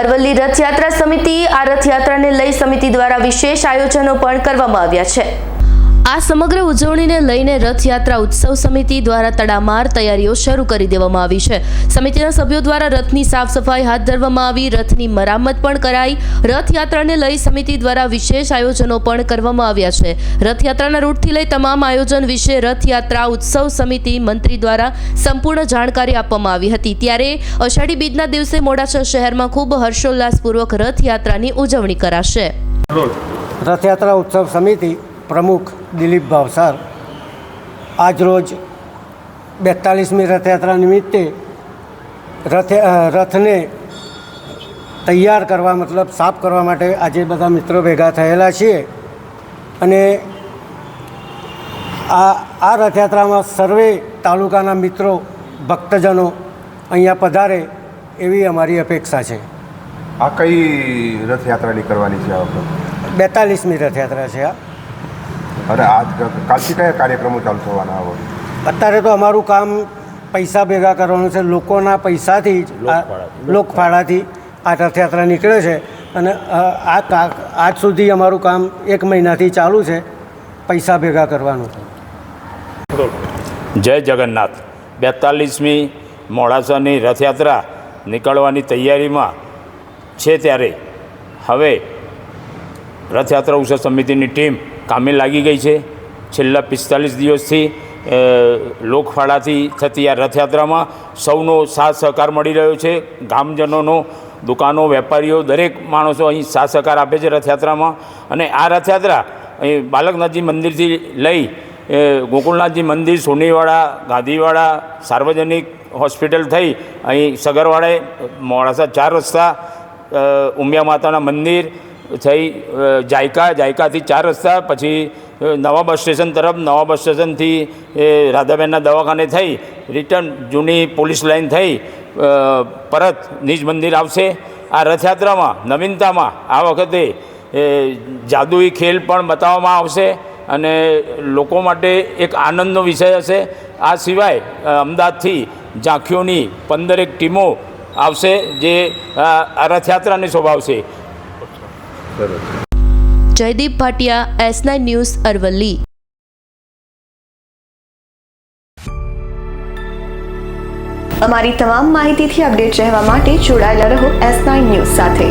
અરવલ્લી રથયાત્રા સમિતિ આ રથયાત્રાને લઈ સમિતિ દ્વારા વિશેષ આયોજનો પણ કરવામાં આવ્યા છે. આ સમગ્ર ઉજવણીને લઈને રથયાત્રા ઉત્સવ સમિતિ દ્વારા તડામાર તૈયારીઓ શરૂ કરી દેવામાં આવી છે. સમિતિના સભ્યો દ્વારા રથની સાફ સફાઈ હાથ ધરવામાં આવી, રથની મરામત પણ કરાઈ. રથયાત્રાને લઈ સમિતિ દ્વારા વિશેષ આયોજનો પણ કરવામાં આવ્યા છે. રથયાત્રાના રૂટથી લઈ તમામ આયોજન વિશે રથયાત્રા ઉત્સવ સમિતિ મંત્રી દ્વારા સંપૂર્ણ જાણકારી આપવામાં આવી હતી. ત્યારે અષાઢી બીજના દિવસે મોડાસા શહેરમાં ખૂબ હર્ષોલ્લાસપૂર્વક રથયાત્રાની ઉજવણી કરાશે. રથયાત્રા ઉત્સવ સમિતિ પ્રમુખ દિલીપ ભાવસાર આજરોજ બેતાલીસમી રથયાત્રા નિમિત્તે રથ રથને તૈયાર કરવા મતલબ સાફ કરવા માટે આજે બધા મિત્રો ભેગા થયેલા છીએ. અને આ આ રથયાત્રામાં સર્વે તાલુકાના મિત્રો ભક્તજનો અહીંયા પધારે એવી અમારી અપેક્ષા છે. આ કઈ રથયાત્રા નીકળવાની છે આ વખત? બેતાલીસમી રથયાત્રા છે આ. અને આજ કાલથી કયા કાર્યક્રમો ચાલુ થવાના આ અત્યારે તો અમારું કામ પૈસા ભેગા કરવાનું છે લોકોના પૈસાથી જ લોકફાળાથી. આ રથયાત્રા નીકળે છે અને આ કા- આજ સુધી અમારું કામ એક મહિનાથી ચાલુ છે પૈસા ભેગા કરવાનું. જય જગન્નાથ. બેતાલીસમી મોડાસાની રથયાત્રા નીકળવાની તૈયારીમાં છે ત્યારે. હવે રથયાત્રા ઉત્સવ સમિતિની ટીમ કામે લાગી ગઈ છે. છેલ્લા પિસ્તાલીસ દિવસથી લોકફાળાથી થતી આ રથયાત્રામાં સૌનો સાથ સહકાર મળી રહ્યો છે. ગામજનોનો, દુકાનો, વેપારીઓ, દરેક માણસો અહીં સાથ સહકાર આપે છે રથયાત્રામાં. અને આ રથયાત્રા અહીં બાલકનાથજી મંદિરથી લઈ ગોકુળનાથજી મંદિર, સોનીવાડા, ગાંધીવાડા, સાર્વજનિક હોસ્પિટલ થઈ અહીં સગરવાડે, મોડાસા ચાર રસ્તા ઉમિયા માતાના મંદિર થઈ જાયકા, જાયકાથી ચાર રસ્તા, પછી નવા બસ સ્ટેશન તરફ, નવા બસ સ્ટેશનથી, એ, રાધાબેનના દવાખાને થઈ, રિટર્ન જૂની પોલીસ લાઇન થઈ પરત નિજ મંદિર આવશે. આ રથયાત્રામાં, નવીનતામાં, આ વખતે જાદુઈ ખેલ પણ બતાવવામાં આવશે અને લોકો માટે એક આનંદનો વિષય હશે. આ સિવાય અમદાવાદથી ઝાંખીઓની પંદરેક ટીમો આવશે જે, આ રથયાત્રાને શોભાવશે Jaydeep Bhatia S nine news Aravalli. અમારી તમામ માહિતીથી અપડેટ રહેવા માટે જોડાયેલા રહો એસ નાઇન ન્યૂઝ સાથે.